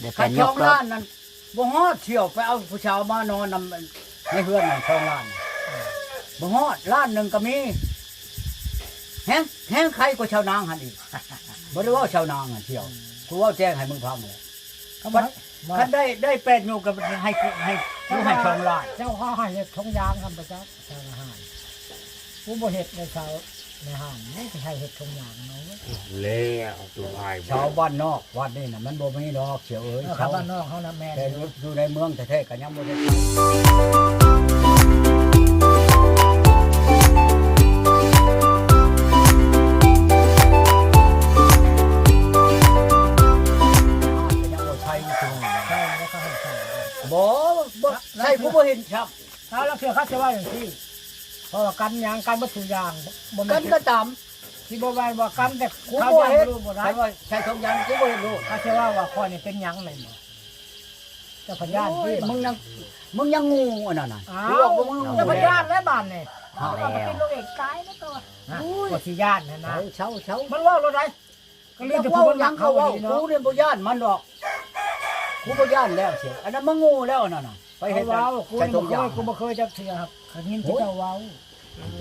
เดี๋ยวแฟคันนชยอกงรถล้านนั่นบ่ฮอดเที่ยวไปเอาผู้ชาวมานอนนำในเฮือนนั่นช่องล้านบ่ฮอดล้านหนึงก็มีแฮงแฮงใครก็ชาวนางหั่นอีกบ่ได้ว่าชาวนางอะเที่ยวกูเว่าแจ้งให้มึงฟังเลยเขาบอกว่าคันได้ได้แปดอยู่กับให้ให้ให้ให้ช่องล้าน เจ้าข้าให้เฮ็ดทงยางทำประจักษ์ชาวอาหารผู้บ่เฮ็ดในชาว ในห้างไม่ใช่เฮ็ดทงยางเนาะแล้วตัวพายชาวบ้านนอกวัดนี่น่ะมันบ่มีดอกเขียวเอ้ยแล้วชาวบ้านนอกเขานะแม่นแต่อยู่อยู่ในเมืองแท้ๆก็ยังบ่ได้ยังบ่ใช่อยู่ตรงนี้ใช่แล้วเขาให้ใช่บ่บ่ใช่ผู้บ่เห็นครับถ้าแล้วเพื่อเขาจะว่าอย่างที่ เพราะว่ากันยางกันวัตถุยางบ่กัแม่นนก็ตาม ที่บ่แม่นว่ากันแต่กูเขาบ่ยังเห็นรู้บ่ได้ใช่ว่าใช่ทองยังกูบ่เห็นรู้เขาจะว่าว่าข้อยนี่เป็นหยังเลยบ่เจ้าพญานโอ้ยที่มึงยังมึงยังงูอันนั้นน่ะอ้ากูวบอกว่ามึงงูเจ้าพแล้วญานและบ้านนี่เอาเอาไปแล้วกินลูกเอกตายแล้วตัวนะบ่สิญาตินะนะ เช้าเช้ามันว่าเราได้ก็เรียเรีกยกแต่ว่าผู้ยัรังกเขาเขาว่าดีกูเนาะเนี่ยบ่ย่านมันดอกกูบ่ย่านแล้วเสียอันนั้นมึงงูแล้วนั่นน่ะไปไปเห็เห็นนว้าวกูใช้นี่ทบ่งเคยางยกูบ่เคยจักเทื่อครับ เคยยินที่เจ้าเว้า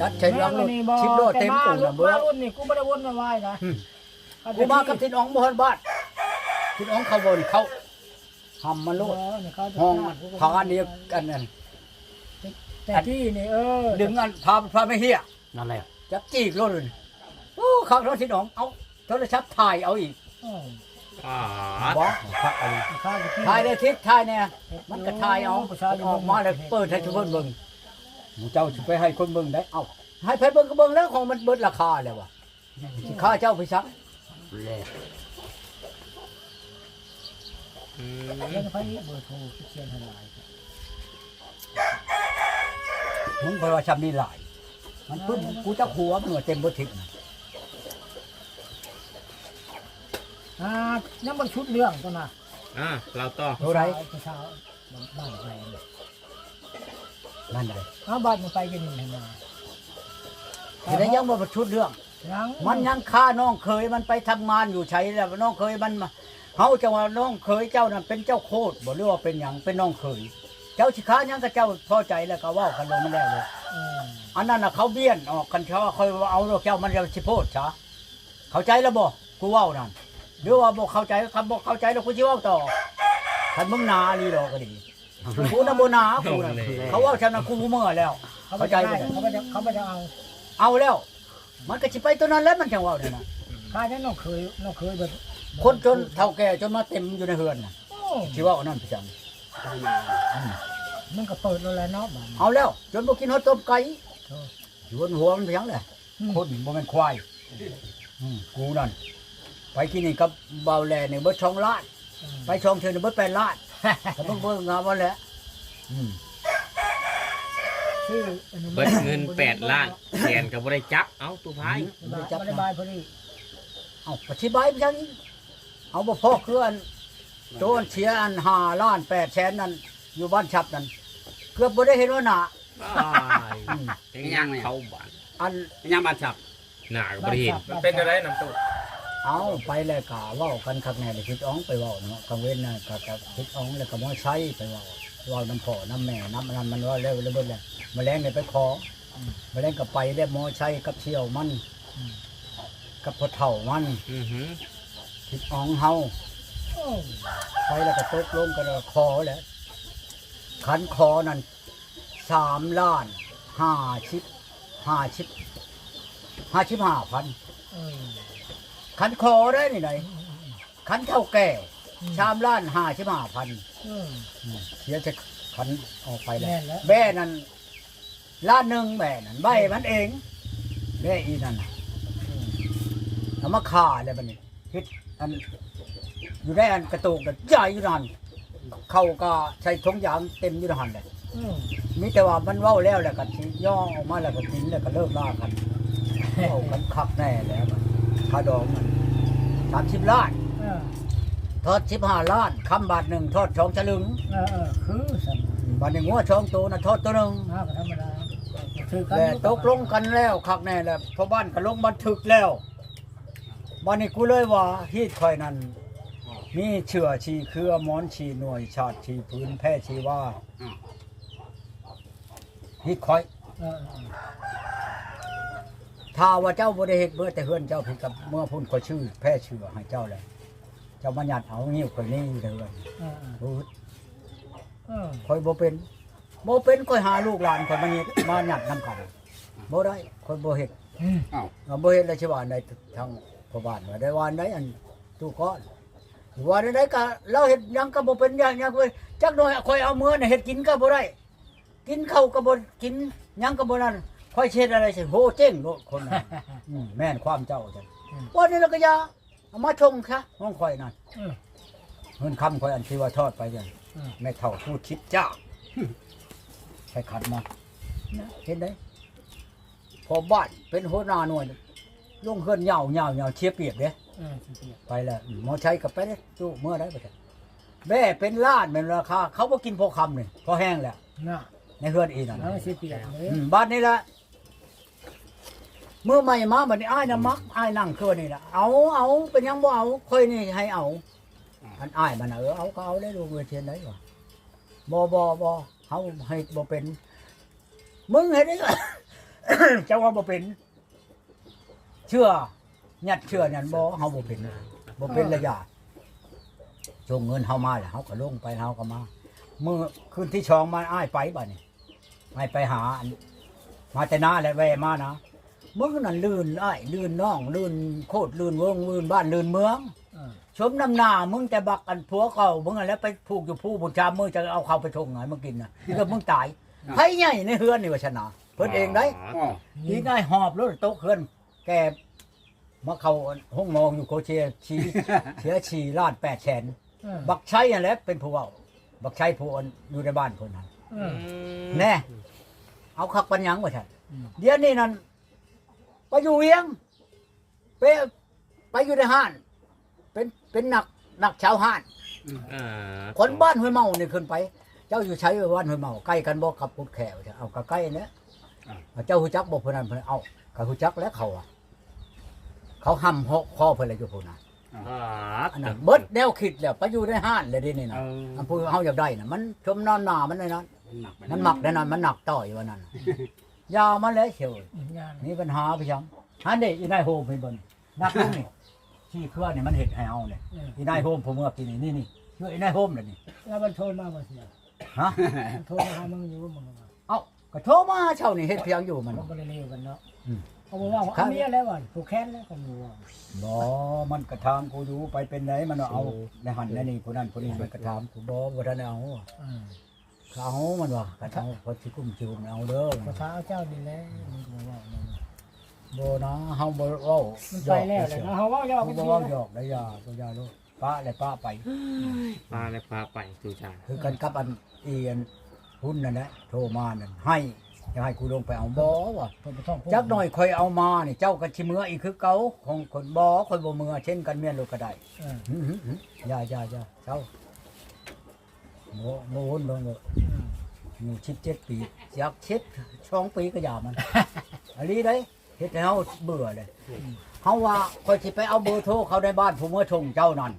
ดัดใช้ยางรถนี่บ่ชิปโลดเต็มปูนแต่น่ะมาเบิ่งรุ่นนี่กูบ่ได้วนมาไหว้นะอืมกูมากับทินอ๋องบ่ฮอนบ้านทินอ๋องเขาบ่นี่เขาหำมันโลดห้องพาอันนี้กันนั่นแต่ที่นี่เออดึงอันพาพาไม่เฮียนั่นแหละจับจีกรถเลยโอ้ขับรถทินอ๋องเอาโทรศัพท์ถ่ายเอาอีกเอออ่าบ่พักอะไรข้าวที่ถ่ายได้ทิศถ่ายเนี่ยมันก็ถ่ายเอาออกมาแล้วเปิดให้ทุกคนเบิ่ง เจ้าสิไปให้คนเบิ่งได้เอ้าให้ไปเบิ่งก็เบิ่งแล้วของมันเบิดราคาแล้วว่ะสิค่าเจ้าไปซักแล้วอืมเรื่องไฟเบอร์โทรที่เขียนให้หลายมึงไปว่าชำนี่หลาย มันพึ่งกูจะหัวมันว่าเต็มบ่ทิศน่ะอ่ายังบ่ชุดเรื่องตัวน่ะอ่าเราต่อเท่าไหรเช้าบ้านไปนั่นไดเอาบ้านมันไปกันนี่มาแต่ได้ยังบ่ประชุดเรื่อง ยังมันยังฆ่าน้องเคยมันไปทำงานอยู่ใช้แล้วน้องเคยมันมาเฮาจะว่าน้องเคยเจ้านั่นเป็นเจ้าโคตรบ่หรือว่าเป็นหยังเป็นน้องเคย เจ้าสิค้าหยังกับเจ้าพอใจแล้วก็เว้ากันลงมาแล้วเลยเอออันนั้นน่ะเขาเบี้ยนออกกันเขาว่าคอยว่าเอาลูกเจ้ามันจะสิโพดซะเข้าใจแล้วบ่กูเว้านั่นหรือว่าบ่เข้าใจคำบ่เข้าใจแล้วกูสิเว้าต่อคันมึงหนาลีดอกก็ดี กูน่ะบ่หนากูน่ะเขาเว้าฉันน่ะกูบ่เมื่อแล้ว เขาไปเข้าใจจะบ่ได้เขาไปจะเขาไปจะเอาเอาแล้ว มันก็สิไปตัวนั้นแล้วมันจังเว้าเนี่ยนะข้าเนี่ยน้องเคยน้องเคยแบบคนจนเฒ่าแก่จนมาเต็มอยู่ในเฮือนน่ะโอ้สิเว้าอันนั้นประจำมันก็เปิดแล้วแหละเนาะบ้านเอาแล้ว จนบ่กินฮอดต้มไก่โธ่อยู่บนหัวมันเพียงแหละอืมคนบ่แม่นควายอืมกูนั่นไปกินนี่กับเบาแลนี่เบิดช่องล้านไปช่องเทือนนี่เบิดแปดล้าน ก็เบิ่งเบิ่งงามว่าแหละอืมชื่ออันนี้เบิดเงินแปดล้านแสนก็บ่ได้จับเอ้าตัวพายบายบายบายพอดีเอาอธิบายไปจังนี้เอาบ่พอคืออันโตอันเสียอัน5ล้าน8แสนนั่นอยู่บ้านฉับนั่นเกือบบ่ได้เห็นว่าหน้าอ้ายยังเข้าบ้านอันยังบันฉับหน้าก็บ่ได้เห็น มันเป็นอะไรน้ำตู้ เอาไปแล้วก็เว้ากันคักแน่เลยคิดอ้องไปเว้าเนาะกังเว้นน่ะก็ก็คิดอ้องแล้วก็บ่ใช้ไปเว้าเว้าน้ำพ่อน้ำแม่น้ำอันนั้นมันว่าแล้วแล้วเบิดแล้วแมลงเนี่ยไปขออแมลงก็ไปได้หมอใช้กับเชี่ยวมันกับพ่อเฒ่ามันคิดอ้องเฮาไปแล้วก็ตกลงกันแล้วขอแหล้วขันคอนั่นสามล้านห้าชิบห้าชิบห้าชิบห้าพัน ขันคอได้นี่ไหนขันเท่าแก่ชามล้านห้าชิบห้าพันเออเสียจะขันออกไปแล้แม่วนแล้วแม่นั่นล้านหนึ่งแม่นั่นใบมันเองแม่อีนั่นน่ะเอามาฆ่าเลยบัดนี้เฮ็ดอันอยู่ได้อันกระตูกกันใหญ่อยู่นั่นเขาก็ใช้ทงยางเต็มอยู่ในหันเลยเออมีแต่ว่ามันเว้าแล้วแล้วก็สิย่อออกมาแล้วก็กินแล้วก็เลิกล่ากันเว้ากันคักแน่แล้วมันค่าดองมัน สามสิบล้านเออทอดสิบห้าล้านคำบาทหนึ่งทอดสองฉลึงเออเออคือสันบาทหนึ่งหัวสองตัวนะทอดตัวหนึ่งน่าก็ธรรมดาถือกันแต่ตกลงกันแล้วคักแน่แล้วเพราะบ้านก็ลงบันทึกแล้วบ้านนี้กูเลยว่าฮีดคอยนั่นมีเชื่อชีเครือหมอนชีหน่วยชาติชีพื้นแพ้ชีว่าฮิตคอยเออเออ ถ้าว่าเจ้าบ่ได้เฮ็ดเมื่อแต่เฮือนเจ้าผิดกับเมื่อพุ่นก็ชื่อแพ้เชื่อให้เจ้าเลยเจ้ามาหยัดเอางิ้วคนนี้เด้อเออเออรู้เออคอยบ่เป็นบ่เป็นคอยหาลูกหลานคอยมาเฮ็ดมาหยัดนํกันบ่ได้คอยบ่เฮ็ดอืมอ้าวเอาบ่เฮ็ดแล้วสิว่าอันใดทางพ่อบ้านว่าได้ว่าอันใดอันตู้ก้อนว่าได้ได้ก็เราเฮ็ดหยังก็บ่เป็นอย่างหยังเว้ยจักหน่อยคอยเอามือน่ะเฮ็ดกินก็บ่ได้ กินข้าวก็บ่กินหยังก็บ่นั่น คอยเช็ดอะไรสิโหเจ๊งโลดคนนั้นอืมแม่นความเจ้าจังวันนี้เราก็อยาเอามาชงค่ะห้องคอยนั่นเออเงินคำคอยอันที่ว่าทอดไปยังอืม แม่เท่าพูดชิดจ้าใช้ขัดมานะเห็นไหมพอบ้านเป็นหัวหน้าหน่วยลงเฮือนเหยาเหยาเหยาเชียเปียกเด้เออสิเปียกไปแล้วอืมหมอใช้กับไปเด้ตู้เมื่อได้ไปเถอะแม่เป็นล้านเป็นราคา เขาบ่กินพอคำนี่พอแห้งแล้วน่ะในเฮือนอีนั่นเออสิเปียกเลยอืมบ้านนี้ละ เมื่อใหม่มาบัดนี้อ้ายน่ะมักอ้ายนั่งคือว่านี่ละเอาเอาเป็นยังบ่เอาค่อยนี่ให้เอาอันอ้ายมันน่ะเออเอาก็เอาได้ดูเวทียนได้ว่ะบ่บ่บ่เฮาให้บ่เป็น มึงเฮ็ดได้ เจ้าว่าบ่เป็น เชื่อยัดเชื่อนั่นบ่เฮาบ่เป็นบ่เป็นระยะจงเงินเฮามาแล้วเฮาก็ลงไปเฮาก็มาเมื้อคืนที่ชองมาอ้ายไปบัดนี้ให้ไปหาอันมาแต่หน้าแหละแวะมานะ มึงนั่นลื่นไอ้ายลื่นน้องลื่นโคตรลื่นเมืองลื่นบ้านลื่นเมืองเออชมน้ำหน้ามึงแต่บักอันผัวเก่ามึงอันแล้วไปผูกอยู่ผู้บุญชามมึงจะเอาเขาไปชงไงมึงกินนะที่ก็มึงตายไผใหญ่ในเฮือนนี่ว่าชนะเพิ่นเองได้อ๋อทีง่ายหอบรถโต๊ะเฮือน แกมาเข้าห้องนองอยู่โคเชียชีเสียชีลาดแปดแสนเออบักชัยนั่นแหละเป็นผู้เว้าบักชัยผู้อันอยู่ในบ้านเพิ่นนั้นเออแน่เอาคักปัญญังว่าฉันอืมเดี๋ยวนี้นั่น ไปอยู่เวียง ไปไปอยู่ในห้าน เป็นเป็นหนักหนักชาวห้าน อ่าคนบ้านห้วยเมานี่ขึ้นไป เจ้าอยู่ใช้บ้านห้วยเมาใกล้กันบ่กับพุดแขวจ้ะเอาก็ใกล้เนี่ยเจ้าหูจักบ่เพิ่นนั้นเพิ่นเอาก็หูจักแล้วเขาอะ เขาห้ำหอกคอเพิ่นเลยอยู่พุ่นน่ะอ่าอันนั้นเบิดแนวคิดแล้วไปอยู่ในห้านเลยเดินี่เอน่ะออันผู้เฮาอยากได้น่ะมันชมนอนหน้ามันเลยนั้นหนักไปมันหมักแน่นอนมันหนักต่อยว่านั่นน่ะ ยามาเลยเชียวงานมีปัญหาไปยังฮันเด็อีนายโฮมเป็นบนนักลุงนี่ที่เครือนี่มันเห็ดให้เอาเนี่ยเอออีนายโฮมผมเมื่อกี้นี่นี่นี่ชื่ออีนายโฮมเลยนี่แล้วมันโทรมาบ่เสียฮะมันโทรมาหามึงอยู่มึงว่าเอ้าก็โทรมาเช่านี่เฮ็ดเพียงอยู่มันเขาบ่ได้เลวกันเนาะอืมเขาบอกว่าเอาเมียแล้วว่ะผูกแขนแล้วเขาบอกว่าบ่มันกระทางกูอยู่ไปเป็นไหนมันเอาในหันในนี่ผู้นั้นผู้นี้มันกระทางกูบ่บ่ทันได้เอา เออเขาเอามันว่ากระทางพอสิกุ้มสิกุ้มเอาเด้อภาษาเจ้านี่แหละมึงก็ว่านั่นบ่นะเฮาบ่เว้ามันไปแล้วแหละเนาะเขาเว่ายอกเฮากันบ่ทีเว้านะหยอกได้ยาบ่ยาโลดป้าและป้าไปพาเลยพาไปตูชาคือกันกับอันเอียนหุ้นนั่นแหละโทรมานั่นให้จะให้กูลงไปเอาบ่วะเพิ่นบ่ต้องพูดจักหน่อยคอยเอามานี่เจ้าก็ชิเมืออีกคือเก่าของคนบ่คอยบ่มือเช่นกันเมียนลูกก็ได้เออหึหึหึอย่าอย่าอย่าเจ้า โมโมหุ้นลงเลยอืมอยู่ชิดเจ็ดปีอยากเช็ดช่องปีก็อย่ามันอันนี้ได้เฮ็ดให้เฮาเบื่อเลยเฮาว่าคอยสิไปเอาเบอร์โทรเขาในบ้านผู้เมื่อชงเจ้านั่น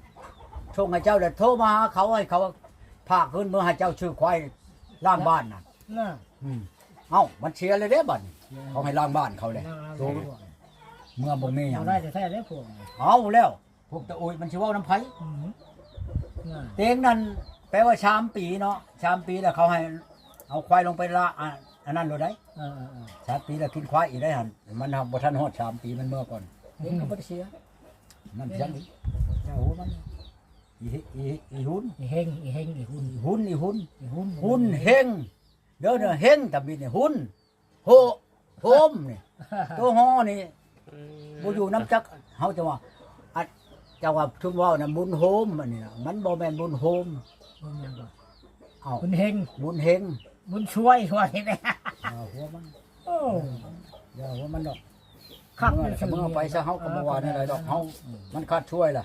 ชงให้เจ้าแล้วโทรมาหาเขาให้เขาพากขึ้นเมื่อให้เจ้าชื่อควายล่างบ้านน่ะน่ะอืมเอ้ามันเชียร์เลยเด้บัดนี้เขาให้ล้างบ้านเขาเลยนั่งโทรๆๆเมื่อบ่มีหยัเอางได้แต่แท้ได้พวกนี่เอาแล้วพวกตะโอยมันสิเว้าน้ำไผอืมน่ะเตียงนั่น แปลว่าชามปีเนาะชามปีแล้วเขาให้ เอาควายลงไปละอะอันนั้นโลดได้เออเออชามปีแล้วกินควายอีกได้หั่นมันทำบ่ทันฮอดชามปีมันเมื่อก่อนเตียงก็บ่ได้เสียนั่นจังอีเจ้าหูมันอีหิอีหิอีหุนอีเฮงอีเฮงอีหุ่นอีหุนอีหุนอีหุ่นหุนเฮงเด้อเด้อเฮงตะบิดนี่หุนโหโฮมนี่ตัวฮอนี่บ่อยู่น้ำจักเฮาจะว่าอัดจะว่าชุมเว่านะบุญโฮมอันนี้นะมันบ่แม่นบุญโฮม บุญยังก่อนเอ้าบุญเฮงบุญเฮงบุญช่วยว่าเห็นไหมเอาหัวมันโอ้อย่าหัวมันดอกขับเมื่อเมื่อไปซะเฮาก็บ่ว่าแนวใดดอกเฮามันขาดช่วยล่ะ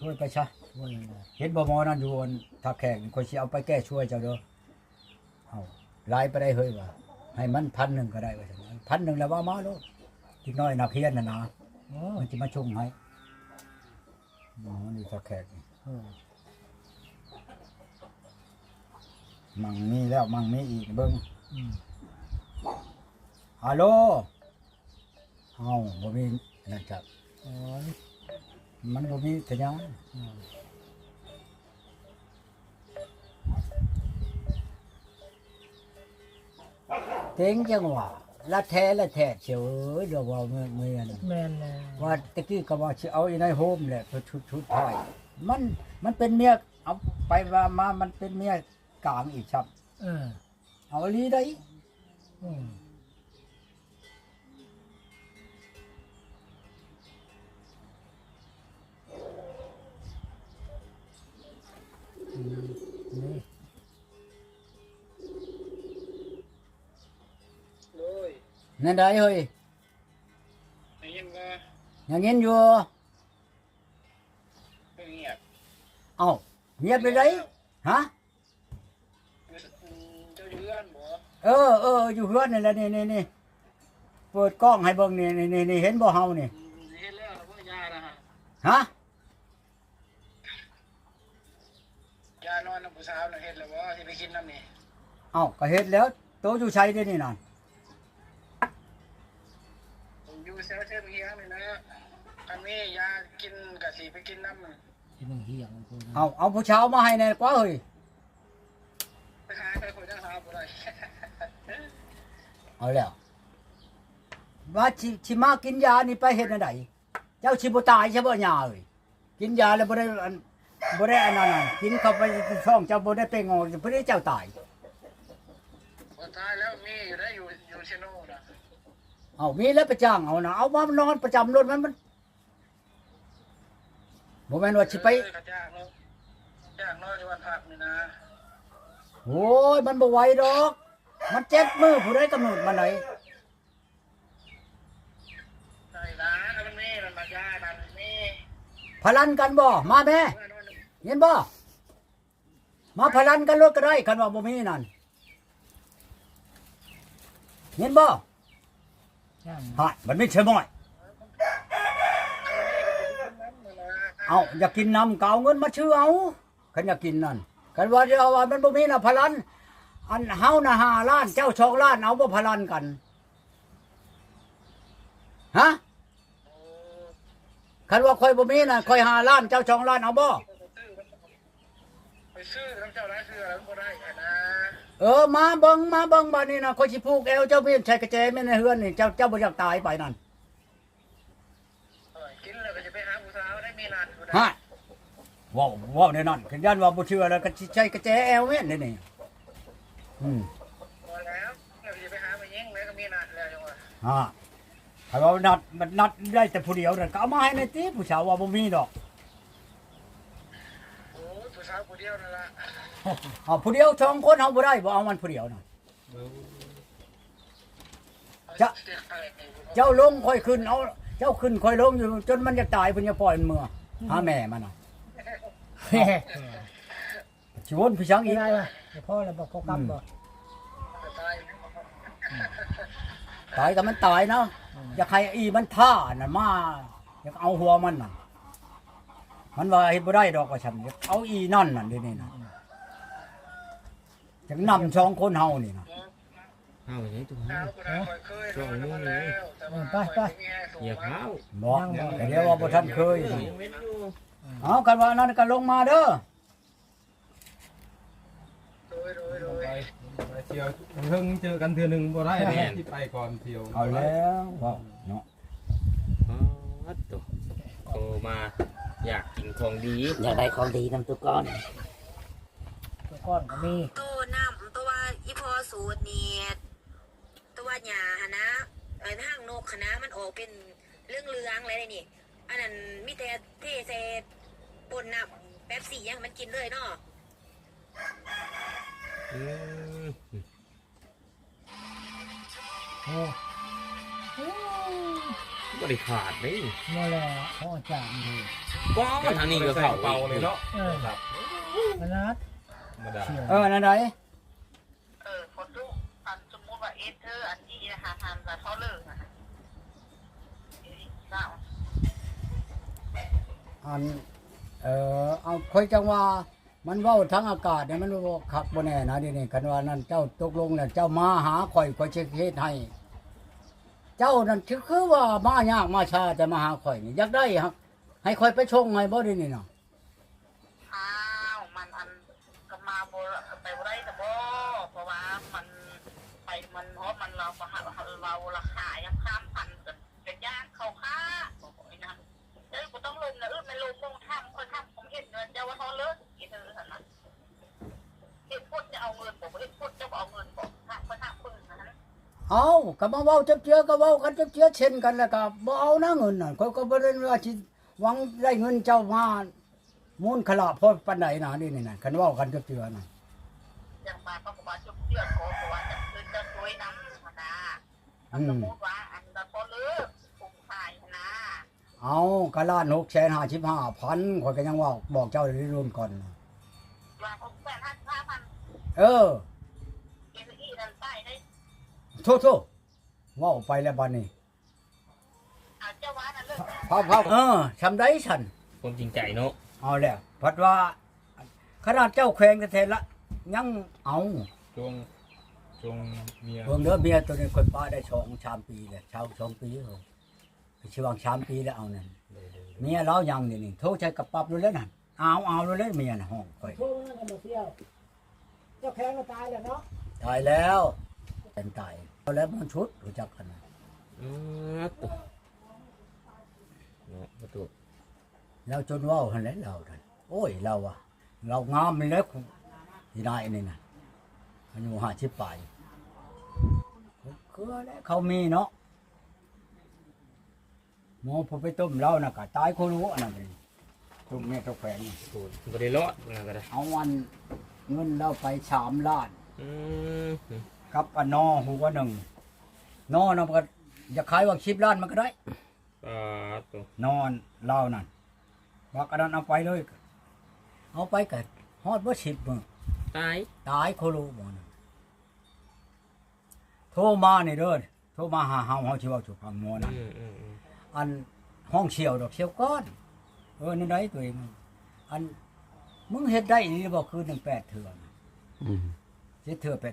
ช่วยไปซะช่วยยังไงเห็นบ่หมอนั่นอยู่อันทักแขกนี่ข่อยสิเอาไปแก้ช่วยเจ้าเด้อเอาหลายไปได้เฮ้ยว่าให้มันพันหนึ่งก็ได้ว่าซั่นพันหนึ่งแล้วว่ามาโลดอีกน้อยนักเรียนน่ะนะโอ้มันสิมาชงให้หมอนี่ทักแขกนี่ เออ มังมีแล้วมังมีอีกเบิ่งอืมฮัลโหลเอ้าบ่มีนั่นจับอ๋อมันบ่มีสัญญาณอืมเต็งจังหวะละแท้ละแท้เฉยเดี๋ยวว่าเมื่อเมื่อนั้น แม่นแน่ว่าตะกี้ก็ว่าสิเอาอีในโฮมแหละเพื่อชุดชุดท้ายมันมันเป็นเมียเอาไปว่ามามันเป็นเมีย กลางอีกครับเออเอาอีหลีได้อืมอืมนี่โอ้ยนั่นได้เฮ้ยได้ยินว่ายังเงินอยู่เพิ่งเงียบเอ้าเงียบไปเลยฮะ เออเอออยู่เฮือนนี่แหละนี่นี่นี่เปิดกล้องให้เบิ่งนี่นี่นี่นี่เห็นบ่เฮานี่อืมเฮ็ดแล้วแล้วบ่ยานะฮะฮะยานอนน้ำผู้สาวน่ะเฮ็ดแล้วบ่ที่ไปกินน้ำนี่เอ้าก็เฮ็ดแล้วโตอยู่ใช้ได้นี่นั่นผมอยู่เซลเทพเฮียงนี่นะคันนี้ยากินก็สิไปกินน้ำที่มึงเฮียงกูนะเอาเอาผู้เช้ามาให้แน่กว่าเฮ้ย ไปหาไปคนจังหาบ่ได้ เอาแล้วว่าชิชิมากินยานี่ไปเฮ็ดอันใดเจ้าชิบ่ตายใช่บ่ยาเอ้ยกินยาแล้วบ่ได้อันบ่ได้อันนั้นน่ะกินเข้าไปในท้องเจ้าบ่ได้ไปงอบ่ได้เจ้าตายบ่ตายแล้วมีอยู่ได้อยู่อยู่เชโนน่ะเอามีแล้วไปจ้างเอานะเอามานอนประจำรถมันมันบ่แม่นว่าสิไปเออกระจ้างเนาะจ้างนอนอยู่วันพักนี่นะโอ้ยมันบ่ไหวดอก มันเจ็บมือผู้ใดกำหนดมันไหนใช่นะถ้ามันมีมันมายานั่นมีพลันกันบ่มาแม่เมื่อนอนเห็นบ่มาพลันกันรถก็ได้คันว่าบ่มีนั่นเห็นบ่ย่างฮะมันไม่ใช่ม้อยเอาอยากกินน้ำก็เอาเงินมาชื่อเอาคันอยากกินนั่นกันว่าเดี๋ยวว่ามันบ่มีน่ะพลัน อันเฮาน่ะห้าล้านเจ้าชองล้านเอาบ่พลันกันฮะคันว่าค่อยบ่มีน่ะค่อยห้าล้านเจ้าชองล้านเอาบ่ไปซื้อน้ำเจ้าร้านซื้ออะไรก็ได้นะเออมาเบิ่งมาเบิ่งบัดนี้น่ะค่อยสิผูกแอวเจ้าเมียนใช้กระแจแม่นในเฮือนนี่เจ้าเจ้าบ่อยากตายไปนั่นกินแล้วก็จะไปหาผู้สาวได้มีนัดอยู่ฮะว้าวว้าวแน่นอนขึ้นยันว่าบ่เชื่อแล้วก็สิใช้กระแจแอวแม่นนี่นี่ อืมพอแล้วแล้วจะไปหามายิงแล้วก็มีนัดแล้วจังหวะฮะถ้าว่านัดมันนัดได้แต่ผู้เดียวนั่นก็เอามาให้ในติผู้สาวว่าบ่มีดอกโอ้ยผู้สาวผู้เดียวนั่นละเอาผู้เดียวสองคนเอาบ่ได้บ่เอามันผู้เดียวน่ะ จะ เจ้าลงค่อยขึ้นเอา เจ้าขึ้นค่อยลงอยู่จนมันจะตายเพิ่นจะปล่อยมันเมื่อหาแม่มันน่ะเฮ้สิวนพี่ช้างอีอีกไรวะเดี๋ยวพ่อเราบอกพ่อกำบอกตาย ตายก็มันตายเนาะอยากให้อีมันท่าน่ะมาอยากเอาหัวมันน่ะ มันว่าเฮ็ดบ่ได้ดอกว่าฉันอยากเอาอีนั่นน่ะเดี๋ยวนี้น่ะจังนำสองคนเฮานี่น่ะเอาอย่างนี้ตู้สาพาวคนนั้นเคยนอนมาแล้วแต่ว่าอย่าเข้าบ่แต่เดี๋ยวว่าบ่ทันเคยยังเว้นอยู่เอากันว่านั้นก็ลงมาเด้อ โดยโดยโดย ไป เที่ยวเพิ่งเจอกันเทือหนึงบ่ได้นะที่ไปก่อนเที่ยวเอาแล้วว่าเนาะอ๋อตัวโทรมาอยากกินของดีอยากได้ของดีนำตุกอนตัวก้อนก็มีตัวน้ำตัวว่าอีพอสูตรนี่ตัวว่าหญ้าหนนะเออทางนกหนนะมันออกเป็นเรื่องเลืองๆอะไรนี่อันนั้นมีแต่เทเศษปนน้ำแป๊บซี่ยังมันกินเลยเนาะอืม โอ้บ่ได้ขาดเลยนั่นแหละพ่อจางดูป้อนทางนี้ก็เข้าเป่าเลยเนาะเออครับมนัดธรรมดาเชี่ยวเออนั่นไหนเออพอตู้อันสมมติว่าเอสเธอร์อันที่นะคะทำกับเขาเลิกอะเจ้าอันเออเอาค่อยจังว่า มันเว้าทั้งอากาศเนี่ยมันบ่คักบ่แน่นะเดี๋ยวนี้กันว่านั่นเจ้าตกลงแล้วเจ้ามาหาข่อยข่อยสิเฮ็ดให้เจ้านั่นคือคือว่ามายากมาช้าแต่มาหาข่อยนี่อยากได้ครับให้ข่อยไปชงให้บ่ได้นี่เนาะอ้าวมันอันก็มาบ่ไปบ่ได้แต่บ่เพราะว่ามันไปมันเพราะมันเราก็หาเราราคายังข้ามพันกันเป็นย่างเขาค่าบอกไอ้นั่นเอ้ยกูต้องลงนะเออไม่ลงลงทำคนทำผมเห็นเงินเจ้าว่าเขาเลิก กี่เธอสันนั้นเห็นพูดจะเอาเงินบอกเห็นพูดจะเอาเงินบอกทำคนทำคนนั้นเอาก็มาเว้าจับเจือก็เว้ากันจับเจือเช่นกันแล้วก็บ่เอานะเงินน่ะข่อยก็บ่ได้ว่าสิหวังได้เงินเจ้ามามูลขลาพอปานใดนะนี่นี่น่ะคันเว้ากันจับเจือน่ะยังมาก็บอกว่าจุดเดือดขอบอกว่าจะคืนจะช่วยน้ำมาดาสมมติว่าอันจะพอเลิกปุ่มขายนะเอากะล้าน6แสน55พันข่อยก็ยังเว่าบอกเจ้าได้รุ่นก่อนว่า เออเอสอีดันใต้ได้โทษๆว้าไปแล้วบัดนี้อาเจ้าว่านั่นเลิกพาๆเออชำได้ฉันคนจริงใจเนาะเอาแล้วพัดว่าขนาดเจ้าแขวงแท้ๆละยังเอาจงจงเมียเบิ่งเด้อเมียตัวนี้คนป้าได้สองชามปีแล้วชาวสองปีเหรอชิวางชามปีแล้วเอานั่นเมียเรายังนี่นี่โทษใช้กับปับรู้แล้วนั่นเอาเอารู้แล้วเมียน่ะห้องข่อยโทษนั่นก็บ่ เที่ยวเจ้าแข้งก็ตายแล้วเนาะตายแล้วเป็นตายเอาแล้วมันชุดรู้จักกันนะอือตัวเนาะประตูแล้วจนเว่าหันแหล้วเราท่านโอ้ยเราอะเรางามเลยแล้วที่ได้นี่นะอายุห้าสิบปลายคือแล้วเขามีเนาะหมอผมไปต้มเหล้านะก็ตายคนรู้อันนั้นเองต้มเมียตกแขวงนี่โอ้ยบ่ได้รอดนะก็ได้เอาวัน เงินเราไปสามล้านอืมกับอนนอหัวหนึ่งนอนะมันก็จะขายว่าชิบล้านมันก็ได้อ่าตัวนอนเล่านั่นว่ากันนั้นเอาไปเลย เอาไปกันฮอดว่าชิบมือตายตายโคโลหมอนะโทรมานี่เด้อโทรมาหาเฮาเฮาสิเว้าสู่ฟังหมอนะอืมอืมอืมอันห้องเชียวดอกเชียวก้อน เออนี่ได้ตัวเองอัน มึงเฮ็ดได้นี่บ่คือหนึ่งแปดเถื่อนะเจ็ดเถื่อแปด